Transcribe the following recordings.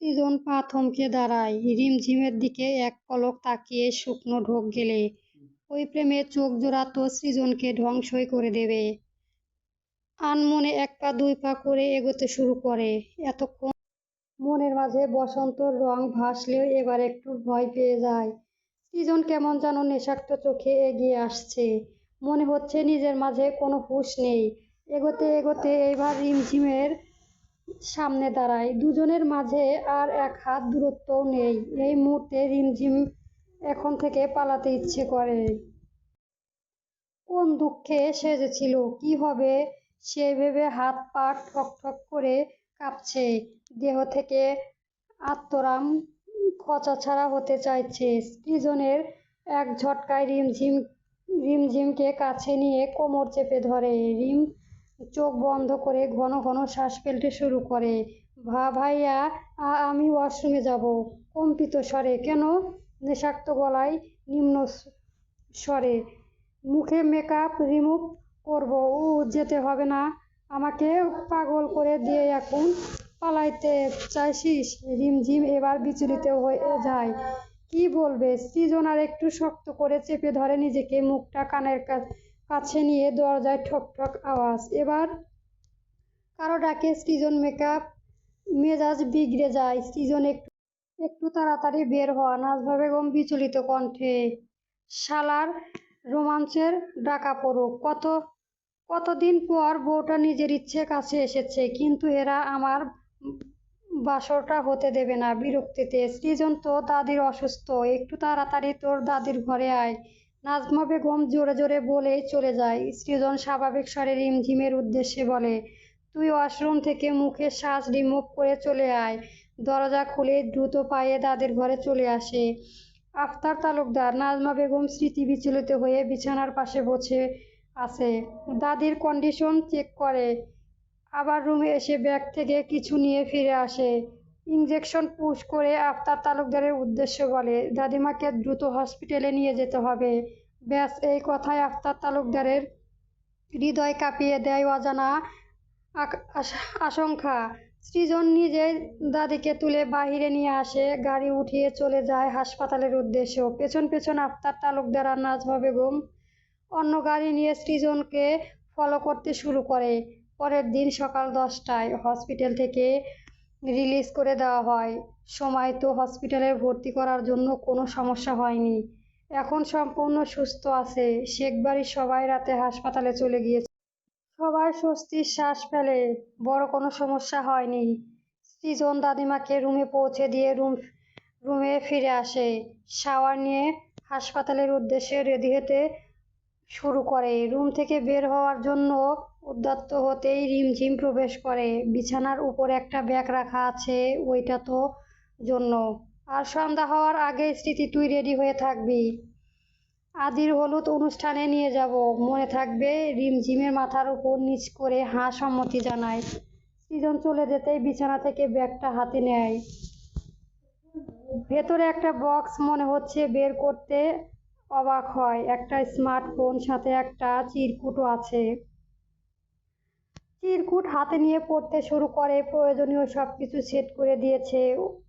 সৃজন পা থমকে দাঁড়ায়। রিমঝিমের দিকে এক পলক তাকিয়ে শুকনো ঢোক গেলে ওই প্রেমে চোখ জোড়া তো সৃজনকে ধ্বংসই করে দেবে। আনমনে এক পা, দুই পা করে এগোতে শুরু করে। এতক্ষণ মনের মাঝে বসন্তর রং ভাসলেও এবার একটু ভয় পেয়ে যায়। সৃজন কেমন যেন নেশাক্ত চোখে এগিয়ে আসছে। মনে হচ্ছে নিজের মাঝে কোনো হুঁশ নেই। এগোতে এগোতে এইবার রিমঝিমের সামনে দাঁড়ায়। দুজনের মাঝে আর এক হাত দূরত্বও নেই। এই মুহূর্তে রিমঝিম এখন থেকে পালাতে ইচ্ছে করে। কোন দুঃখে সেজেছিল কি হবে? সে ভেবে হাত পা ঠক ঠক করে কাঁপছে। দেহ থেকে আত্মরাম খচা ছাড়া হতে চাইছে। সৃজনের এক ঝটকায় রিমঝিম, রিমঝিমকে কাছে নিয়ে কোমর চেপে ধরে। রিম চোখ বন্ধ করে ঘন ঘন শ্বাস ফেলতে শুরু করে। ভা ভাইয়া আমি ওয়াশরুমে যাব। কম্পিত স্বরে, কেন? নেশাক্ত গলায় নিম্ন স্বরে, মুখে মেকআপ রিমুভ করব। ও, যেতে হবে না। আমাকে পাগল করে দিয়ে এখন পালাইতে চাইছিস? রিমঝিম এবার বিচলিত হয়ে যায়। কি বলবে? সৃজন আর একটু শক্ত করে চেপে ধরে নিজেকে মুখটা কানের কা- কাছে নিয়ে দরজায় ঠক ঠক আওয়াজ। এবার কারও ডাকে সৃজন মেকআপ মেজাজ বিগড়ে যায়। সৃজন একটু একটু তাড়াতাড়ি বের হওয়া নাজভা বেগম বিচলিত কণ্ঠে, শালার রোমাঞ্চের ডাকা পড়ুক কত, কতদিন পর বউটা নিজের ইচ্ছে কাছে এসেছে, কিন্তু এরা আমার বাসরটা হতে দেবে না বিরক্তিতে। সৃজন তো দাদির অসুস্থ, একটু তাড়াতাড়ি তোর দাদির ঘরে আয়। নাজমা বেগম জোরে জোরে বলেই চলে যায়। সৃজন স্বাভাবিক স্বরে রিমঝিমের উদ্দেশ্যে বলে, তুই ওয়াশরুম থেকে মুখের শ্বাস রিমুভ করে চলে আয়। দরজা খুলে দ্রুত পায়ে দাদের ঘরে চলে আসে। আফতার তালুকদার নাজমা বেগম স্মৃতি বিচলিত হয়ে বিছানার পাশে বসে আছে। দাদির কন্ডিশন চেক করে। আবার রুমে এসে ব্যাগ থেকে কিছু নিয়ে ফিরে আসে। ইঞ্জেকশন পুশ করে আফতার তালুকদারের উদ্দেশ্য বলে, দাদিমাকে দ্রুত হসপিটালে নিয়ে যেতে হবে। ব্যাস, এই কথায় আফতার তালুকদারের হৃদয় কাঁপিয়ে দেয় অজানা আশঙ্কা। সৃজন নিজে দাদিকে তুলে বাহিরে নিয়ে আসে, গাড়ি উঠিয়ে চলে যায় হাসপাতালের উদ্দেশ্য। পেছন পেছন আফতার তালুকদার আর নাজমা বেগম অন্য গাড়ি নিয়ে সৃজনকে ফলো করতে শুরু করে। পরের দিন সকাল দশটায় হসপিটাল থেকে রিলিজ করে দেওয়া হয়। সময় তো হসপিটালে ভর্তি করার জন্য কোনো সমস্যা হয়নি। এখন সম্পূর্ণ সুস্থ আছে। শেখ বাড়ির সবাই রাতে হাসপাতালে চলে গিয়েছে। সবাই স্বস্তির শ্বাস ফেলে। বড় কোনো সমস্যা হয়নি। সৃজন দাদিমাকে রুমে পৌঁছে দিয়ে রুম, রুমে ফিরে আসে। শাওয়ার নিয়ে হাসপাতালের উদ্দেশ্যে রেডি হতে শুরু করে। রুম থেকে বের হওয়ার জন্য উদ্যত্ত হতেই রিমঝিম প্রবেশ করে। বিছানার উপর একটা ব্যাগ রাখা আছে, ওইটা তো জন্য। আর সন্ধ্যা হওয়ার আগে স্মৃতি, তুই রেডি হয়ে থাকবি। আদির হলুদ অনুষ্ঠানে নিয়ে যাব। মনে থাকবে রিমঝিমের মাথার উপর নিচ করে হাঁ সম্মতি জানায়। সৃজন চলে যেতেই বিছানা থেকে ব্যাগটা হাতে নেয়। ভেতরে একটা বক্স মনে হচ্ছে বের করতে অবাক হয়। একটা স্মার্টফোন, সাথে একটা চিরকুটও আছে। চিরকুট হাতে নিয়ে পড়তে শুরু করে, প্রয়োজনীয় সব কিছু সেট করে দিয়েছে,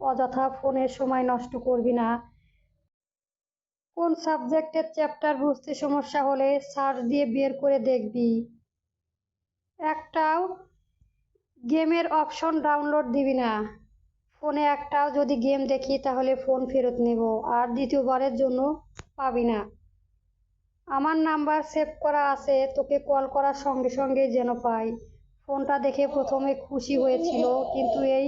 অযথা ফোনের সময় নষ্ট করবি না। কোন সাবজেক্টের চ্যাপ্টার বুঝতে সমস্যা হলে সার্চ দিয়ে বের করে দেখবি। একটাও গেমের অপশন ডাউনলোড দিবি না। ফোনে একটাও যদি গেম দেখি তাহলে ফোন ফেরত নেব, আর দ্বিতীয়বারের জন্য পাবি না। আমার নাম্বার সেভ করা আছে, তোকে কল করার সঙ্গে সঙ্গে যেন পাই। ফোনটা দেখে প্রথমে খুশি হয়েছিল, কিন্তু এই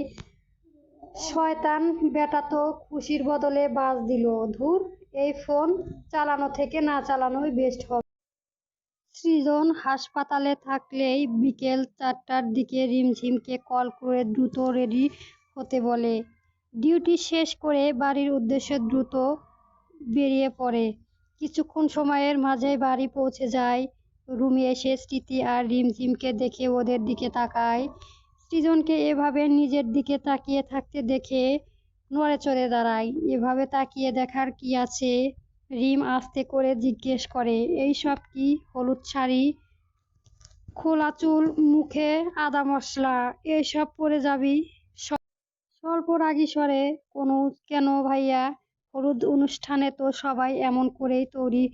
শয়তান বেটা তো খুশির বদলে বাজ দিল, ধুর, এই ফোন চালানো থেকে না চালানোই বেস্ট হবে। সৃজন হাসপাতালে থাকলেই বিকেল চারটার দিকে রিমঝিমকে কল করে দ্রুত রেডি হতে বলে। ডিউটি শেষ করে বাড়ির উদ্দেশ্যে দ্রুত বেরিয়ে পড়ে। কিছুক্ষণ সময়ের মাঝে বাড়ি পৌঁছে যায় রুমে এসে স্মৃতি আর রিমঝিমকে দেখে ওদের দিকে তাকায়। সৃজনকে এভাবে নিজের দিকে তাকিয়ে থাকতে দেখে নড়ে চড়ে দাঁড়ায়। এভাবে তাকিয়ে দেখার কি আছে? রিম আস্তে করে জিজ্ঞেস করে, এই সব কি হলুদ শাড়ি? খোলা চুল, মুখে আদা মশলা এইসব পরে যাবি? স্বল্প রাগী স্বরে, কোনো কেন ভাইয়া? হলুদ অনুষ্ঠানে তো সবাই এমন করেই তৈরি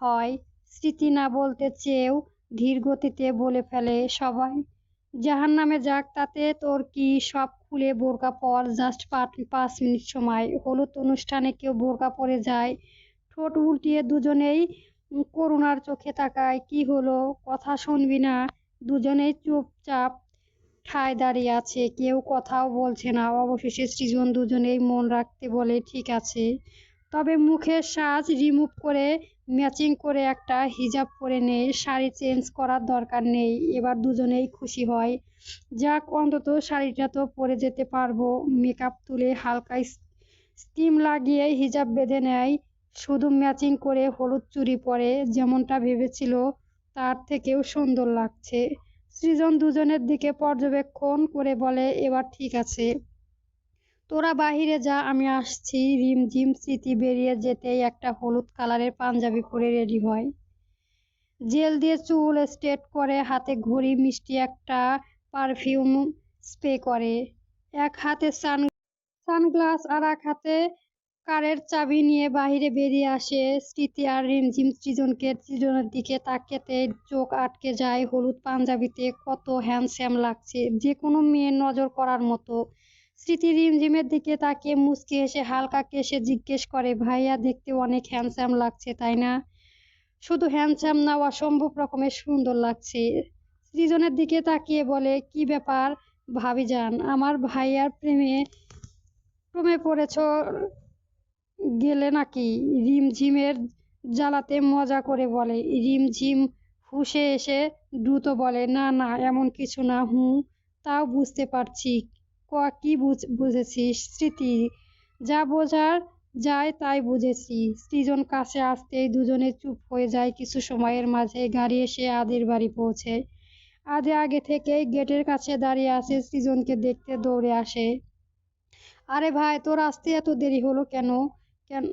হয়। স্মৃতি না বলতে চেয়েও ধীর গতিতে বলে ফেলে সবাই। জাহান নামে যাক, তাতে তোর কি সব খুলে বোরকা পর জাস্ট পাঁচ মিনিট সময়। হলুদ অনুষ্ঠানে কেউ বোরকা পরে যায়। ঠোঁট উল্টিয়ে দুজনেই করুণার চোখে তাকায়। কি হলো? কথা শুনবি না? দুজনেই চুপচাপ ঠায় দাঁড়িয়ে আছে। কেউ কথাও বলছে না। অবশেষে সৃজন দুজনেই মন রাখতে বলে, ঠিক আছে। তবে মুখের সাজ রিমুভ করে ম্যাচিং করে একটা হিজাব পরে নে শাড়ি চেঞ্জ করার দরকার নেই, এবার দুজনেই খুশি হয়। যাক, অন্তত শাড়িটা তো পরে যেতে পারব। মেকআপ তুলে হালকা স্টিম লাগিয়ে হিজাব বেঁধে নেয়। শুধু ম্যাচিং করে হলুদ চুরি পরে, যেমনটা ভেবেছিল, তার থেকেও সুন্দর লাগছে। সৃজন দুজনের দিকে পর্যবেক্ষণ করে বলে, এবার ঠিক আছে। তোরা বাহিরে যা, আমি আসছি। রিমঝিম স্মৃতি বেরিয়ে যেতেই একটা হলুদ কালারের পাঞ্জাবি পরে রেডি হয়। জেল দিয়ে চুল স্ট্রেট করে হাতে ঘড়ি, মিষ্টি একটা পারফিউম স্প্রে করে। এক হাতে সান সানগ্লাস আর এক হাতে কারের চাবি নিয়ে বাহিরে বেরিয়ে আসে স্মৃতি আর রিমঝিম সৃজনকে সৃজনের দিকে তাকাতে চোখ আটকে যায় হলুদ পাঞ্জাবিতে। কত হ্যান্ডস্যাম লাগছে। যে কোনো মেয়ের নজর করার মতো স্মৃতি রিমঝিমের দিকে তাকিয়ে মুচকি এসে হালকা কেসে জিজ্ঞেস করে, ভাইয়া, দেখতে অনেক হ্যান্ডস্যাম লাগছে, তাই না? শুধু হ্যান্ডস্যাম না, অসম্ভব রকমের সুন্দর লাগছে। সৃজনের দিকে তাকিয়ে বলে, কি ব্যাপার ভাবি যান আমার ভাইয়ার প্রেমে প্রেমে পড়েছ গেলে নাকি? রিমঝিমের জ্বালাতে মজা করে বলে রিমঝিম হুসে এসে দ্রুত বলে, না না, এমন কিছু না, হুঁ, তাও বুঝতে পারছি। ক বুঝেছিস স্মৃতি। যা বোঝার যায় তাই বুঝেছি। সৃজন কাছে আসতেই দুজনে চুপ হয়ে যায় কিছু সময়ের মাঝে। গাড়ি এসে আদের বাড়ি পৌঁছে। আদে আগে থেকেই গেটের কাছে দাঁড়িয়ে আছে। সৃজনকে দেখতে দৌড়ে আসে। আরে ভাই, তোর আসতে এত দেরি হলো কেন? কেন?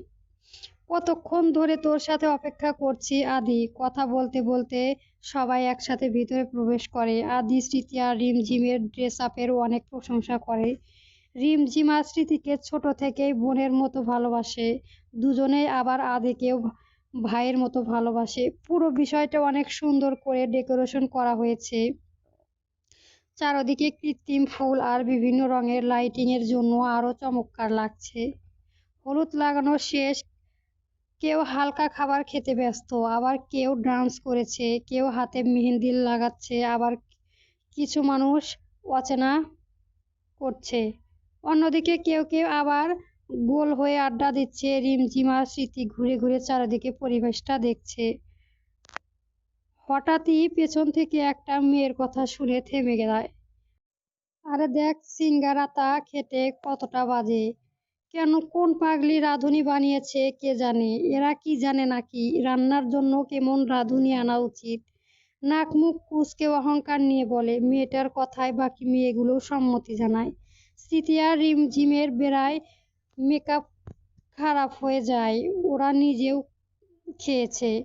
কতক্ষণ ধরে তোর সাথে অপেক্ষা করছি আদি? কথা বলতে বলতে সবাই একসাথে ভিতরে প্রবেশ করে। আদি স্মৃতি আর রিমঝিমের ড্রেস আপের অনেক প্রশংসা করে। রিমঝিম আর স্মৃতিকে ছোট থেকেই বোনের মতো ভালোবাসে। দুজনেই আবার আদিকেও ভাইয়ের মতো ভালোবাসে। পুরো বিষয়টা অনেক সুন্দর করে ডেকোরেশন করা হয়েছে। চারদিকে কৃত্রিম ফুল আর বিভিন্ন রঙের লাইটিংয়ের জন্য আরও চমৎকার লাগছে। হলুদ লাগানো শেষ কেউ হালকা খাবার খেতে ব্যস্ত, আবার কেউ ডান্স করেছে, কেউ হাতে মেহেন্দি লাগাচ্ছে, আবার কিছু মানুষ অচেনা করছে। অন্যদিকে কেউ কেউ আবার গোল হয়ে আড্ডা দিচ্ছে, রিমঝিমা স্মৃতি ঘুরে ঘুরে চারিদিকে পরিবেশটা দেখছে। হঠাৎই পেছন থেকে একটা মেয়ের কথা শুনে থেমে যায় আরে দেখ সিঙ্গারাতা খেতে কতটা বাজে। কেন কোন পাগলি রাঁধুনি বানিয়েছে কে জানে? এরা কি জানে নাকি? রান্নার জন্য কেমন রাঁধুনি আনা উচিত? নাক মুখ কুচকে অহংকার নিয়ে বলে, মেয়েটার কথায় বাকি মেয়েগুলো সম্মতি জানায়। স্মৃতি আর রিমঝিমের বেড়ায় মেকআপ খারাপ হয়ে যায়, ওরা নিজেও খেয়েছে।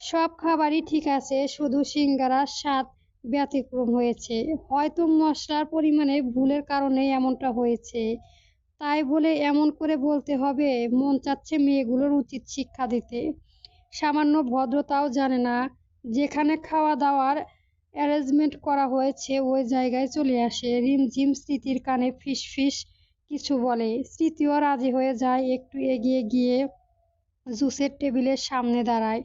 সব খাবারই ঠিক আছে, শুধু সিঙ্গারার স্বাদ ব্যতিক্রম হয়েছে। হয়তো মশলার পরিমাণে ভুলের কারণে এমনটা হয়েছে। তাই বলে এমন করে বলতে হবে, মন চাচ্ছে মেয়েগুলোর উচিত শিক্ষা দিতে। সামান্য ভদ্রতাও জানে না, যেখানে খাওয়া দাওয়ার অ্যারেঞ্জমেন্ট করা হয়েছে ওই জায়গায় চলে আসে। রিমঝিম স্মৃতির কানে ফিস ফিস কিছু বলে। স্মৃতিও রাজি হয়ে যায়, একটু এগিয়ে গিয়ে জুসের টেবিলের সামনে দাঁড়ায়।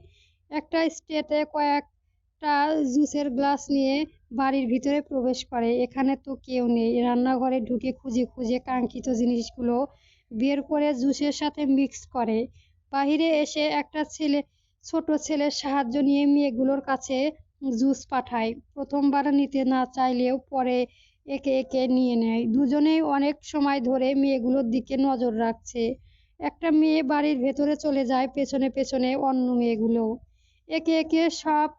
একটা স্টেটে কয়েকটা জুসের গ্লাস নিয়ে বাড়ির ভিতরে প্রবেশ করে। এখানে তো কেউ নেই। রান্নাঘরে ঢুকে খুঁজে খুঁজে কাঙ্ক্ষিত জিনিসগুলো বের করে জুসের সাথে মিক্স করে। বাহিরে এসে একটা ছেলে, ছোট ছেলের সাহায্য নিয়ে মেয়েগুলোর কাছে জুস পাঠায়। প্রথমবার নিতে না চাইলেও পরে একে একে নিয়ে নেয়। দুজনেই অনেক সময় ধরে মেয়েগুলোর দিকে নজর রাখছে। একটা মেয়ে বাড়ির ভেতরে চলে যায়, পেছনে পেছনে অন্য মেয়েগুলো। একে একে সব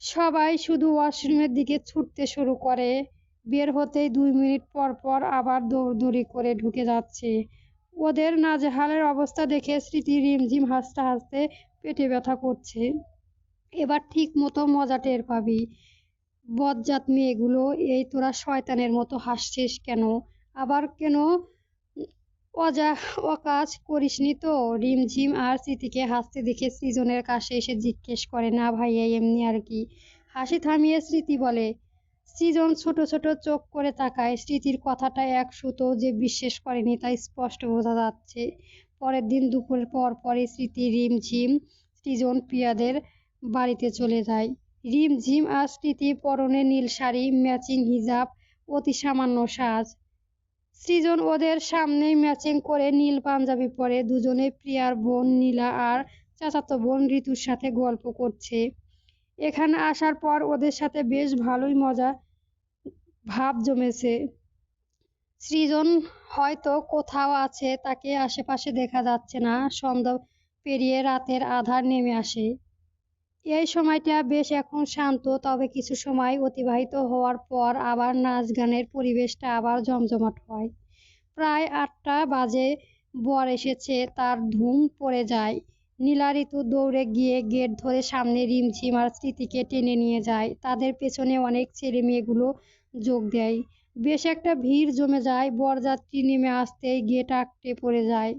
সবাই শুধু ওয়াশরুমের দিকে ছুটতে শুরু করে। বের হতেই দুই মিনিট পর পর আবার দৌড়দৌড়ি করে ঢুকে যাচ্ছে। ওদের নাজেহালের অবস্থা দেখে স্মৃতি রিমঝিম হাসতে হাসতে পেটে ব্যথা করছে। এবার ঠিক মতো মজা টের পাবি। বজ্জাত মেয়েগুলো, এই তোরা শয়তানের মতো হাসছিস কেন? আবার কেন অজা, অকাজ করিসনি তো। রিমঝিম আর স্মৃতিকে হাসতে দেখে সৃজনের কাছে এসে জিজ্ঞেস করে, না ভাইয়া, এমনি আর কি? হাসি থামিয়ে স্মৃতি বলে, সৃজন ছোট ছোট চোখ করে তাকায়। স্মৃতির কথাটা এক সুতো যে বিশ্বাস করেনি তাই স্পষ্ট বোঝা যাচ্ছে। পরের দিন দুপুরের পর পরই স্মৃতি রিমঝিম, সৃজন প্রিয়াদের বাড়িতে চলে যায়। রিমঝিম আর স্মৃতি পরনে নীল শাড়ি, ম্যাচিং হিজাব, অতি সামান্য সাজ। সৃজন ওদের সামনেই ম্যাচিং করে নীল পাঞ্জাবি পরে। দুজনে প্রিয়ার বোন নীলা আর চাচাতো বোন ঋতুর সাথে গল্প করছে। এখানে আসার পর ওদের সাথে বেশ ভালোই মজা, ভাব জমেছে। সৃজন হয়তো কোথাও আছে, তাকে আশেপাশে দেখা যাচ্ছে না। সন্ধ্যা পেরিয়ে রাতের আধার নেমে আসে। এই সময়টা বেশ এখন শান্ত, তবে কিছু সময় অতিবাহিত হওয়ার পর আবার নাচ গানের পরিবেশটা আবার জমজমাট হয়। প্রায় আটটা বাজে বর এসেছে, তার ধুম পড়ে যায়। নীলা ঋতু দৌড়ে গিয়ে গেট ধরে সামনে রিমঝিম আর স্মৃতিকে টেনে নিয়ে যায়। তাদের পেছনে অনেক ছেলে মেয়েগুলো যোগ দেয়। বেশ একটা ভিড় জমে যায়, বরযাত্রী নেমে আসতেই গেট আটকে পড়ে যায়।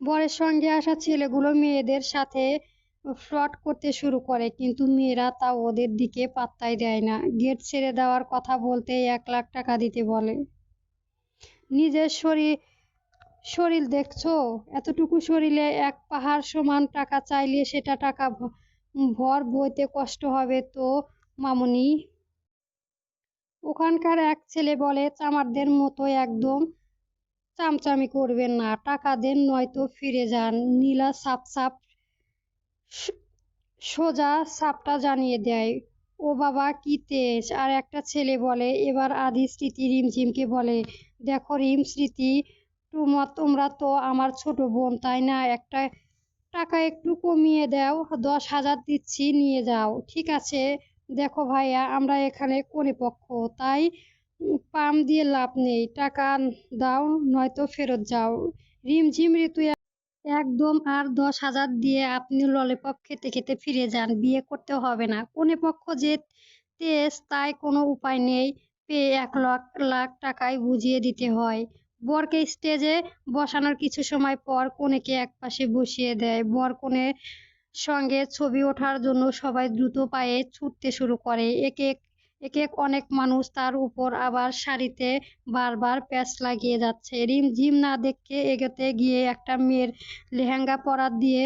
বরের সঙ্গে আসা ছেলেগুলো মেয়েদের সাথে ফ্লট করতে শুরু করে, কিন্তু মেয়েরা তা ওদের দিকে পাত্তাই দেয় না। গেট ছেড়ে দেওয়ার কথা বলতে এক লাখ টাকা দিতে বলে। নিজের শরীর শরীর দেখছ? এতটুকু শরীরে এক পাহাড় সমান টাকা চাইলে সেটা টাকা ভর বইতে কষ্ট হবে তো, মামুনি? ওখানকার এক ছেলে বলে, চামারদের মতো একদম চামচামি করবেন না, টাকা দেন নয়তো ফিরে যান। নীলা সাপ সাপ সোজা সাপটা জানিয়ে দেয়, ও বাবা, কি তেজ। আর একটা ছেলে বলে, এবার আদি স্মৃতি রিমঝিমকে বলে, দেখো রিম স্মৃতি তোমার তোমরা তো আমার ছোট বোন, তাই না? একটা টাকা একটু কমিয়ে দাও, দশ হাজার দিচ্ছি, নিয়ে যাও। ঠিক আছে, দেখো ভাইয়া, আমরা এখানে কোনে পক্ষ, তাই পাম দিয়ে লাভ নেই, টাকা দাও, নয়তো ফেরত যাও। রিমঝিম ঋতু একদম আর দশ হাজার দিয়ে আপনি ললিপপ খেতে খেতে ফিরে যান, বিয়ে করতে হবে না। কোনে পক্ষ যে তেজ, তাই কোনো উপায় নেই। পেয়ে এক লাখ লাখ টাকায় বুঝিয়ে দিতে হয়। বরকে স্টেজে বসানোর কিছু সময় পর কনেকে একপাশে বসিয়ে দেয়। বর কনের সঙ্গে ছবি ওঠার জন্য সবাই দ্রুত পায়ে ছুটতে শুরু করে। একে এক এক অনেক মানুষ তার উপর আবার শাড়িতে বারবার প্যাচ লাগিয়ে যাচ্ছে। রিম, জিম না দেখে এগোতে গিয়ে একটা মেয়ের লেহেঙ্গা পরা দিয়ে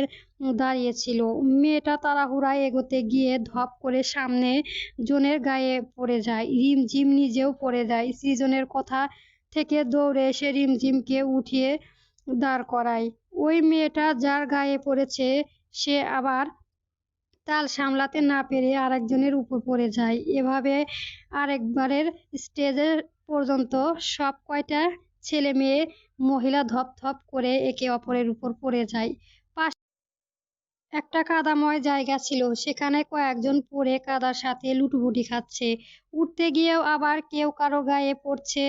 দাঁড়িয়েছিল। মেয়েটা তাড়াহুড়ায় এগোতে গিয়ে ধপ করে সামনে জনের গায়ে পড়ে যায়। রিম, জিম নিজেও পড়ে যায়। সৃজনের কথা থেকে দৌড়ে এসে রিমঝিমকে উঠিয়ে দাঁড় করায়। ওই মেয়েটা যার গায়ে পড়েছে, সে আবার তাল সামলাতে না পেরে আরেকজনের উপর পড়ে যায়। এভাবে আরেকবারের স্টেজের পর্যন্ত সব কয়টা ছেলে মেয়ে মহিলা ধপ ধপ করে একে অপরের উপর পড়ে যায়। একটা কাদাময় জায়গা ছিল। সেখানে কয়েকজন পড়ে কাদার সাথে লুটুপুটি খাচ্ছে। উঠতে গিয়েও আবার কেউ কারও গায়ে পড়ছে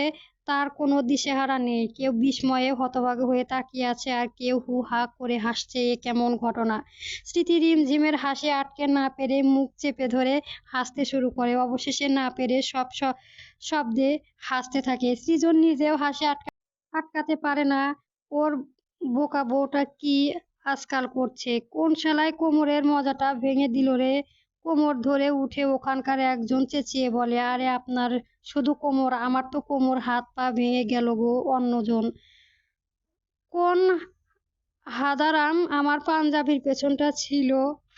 তার কোনো দিশেহারা নেই। কেউ বিস্ময়ে হতভাগ হয়ে তাকিয়ে আছে আর কেউ হু হা করে হাসছে এ কেমন ঘটনা। স্মৃতি রিমঝিমের হাসি আটকে না পেরে মুখ চেপে ধরে হাসতে শুরু করে। অবশেষে না পেরে সব শব্দে হাসতে থাকে। সৃজন নিজেও হাসি আটকা, আটকাতে পারে না। ওর বোকা বউটা কি আজকাল করছে? কোন শালায় কোমরের মজাটা ভেঙে দিল রে? কোমর ধরে উঠে ওখানকার একজন চেঁচিয়ে বলে, আরে আপনার শুধু কোমর, আমার তো কোমর, হাত পা ভেঙে গেল গো অন্যজন। কোন হাদারাম আমার পাঞ্জাবির পেছনটা ছিল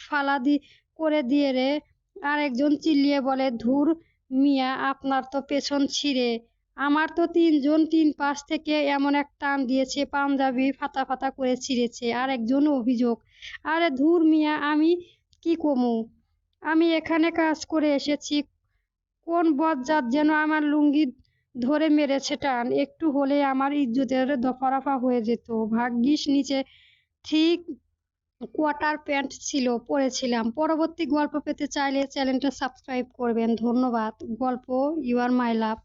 ফালা দি করে দিয়ে রে। আরেকজন চিল্লিয়ে বলে, ধুর মিয়া, আপনার তো পেছন ছিঁড়ে। আমার তো তিনজন তিন পাশ থেকে এমন এক টান দিয়েছে, পাঞ্জাবি ফাতা ফাতা করে ছিঁড়েছে। আর একজন অভিযোগ, আরে ধুর মিয়া, আমি কি কমু? আমি এখানে কাজ করে এসেছি। কোন বজ্জাত যেন আমার লুঙ্গি ধরে মেরেছে টান। একটু হলে আমার ইজ্জতের দফারফা হয়ে যেত। ভাগ্যিস নিচে ঠিক কোয়াটার প্যান্ট ছিল, পরেছিলাম। পরবর্তী গল্প পেতে চাইলে চ্যানেলটা সাবস্ক্রাইব করবেন। ধন্যবাদ। গল্প ইউ আর মাই লাভ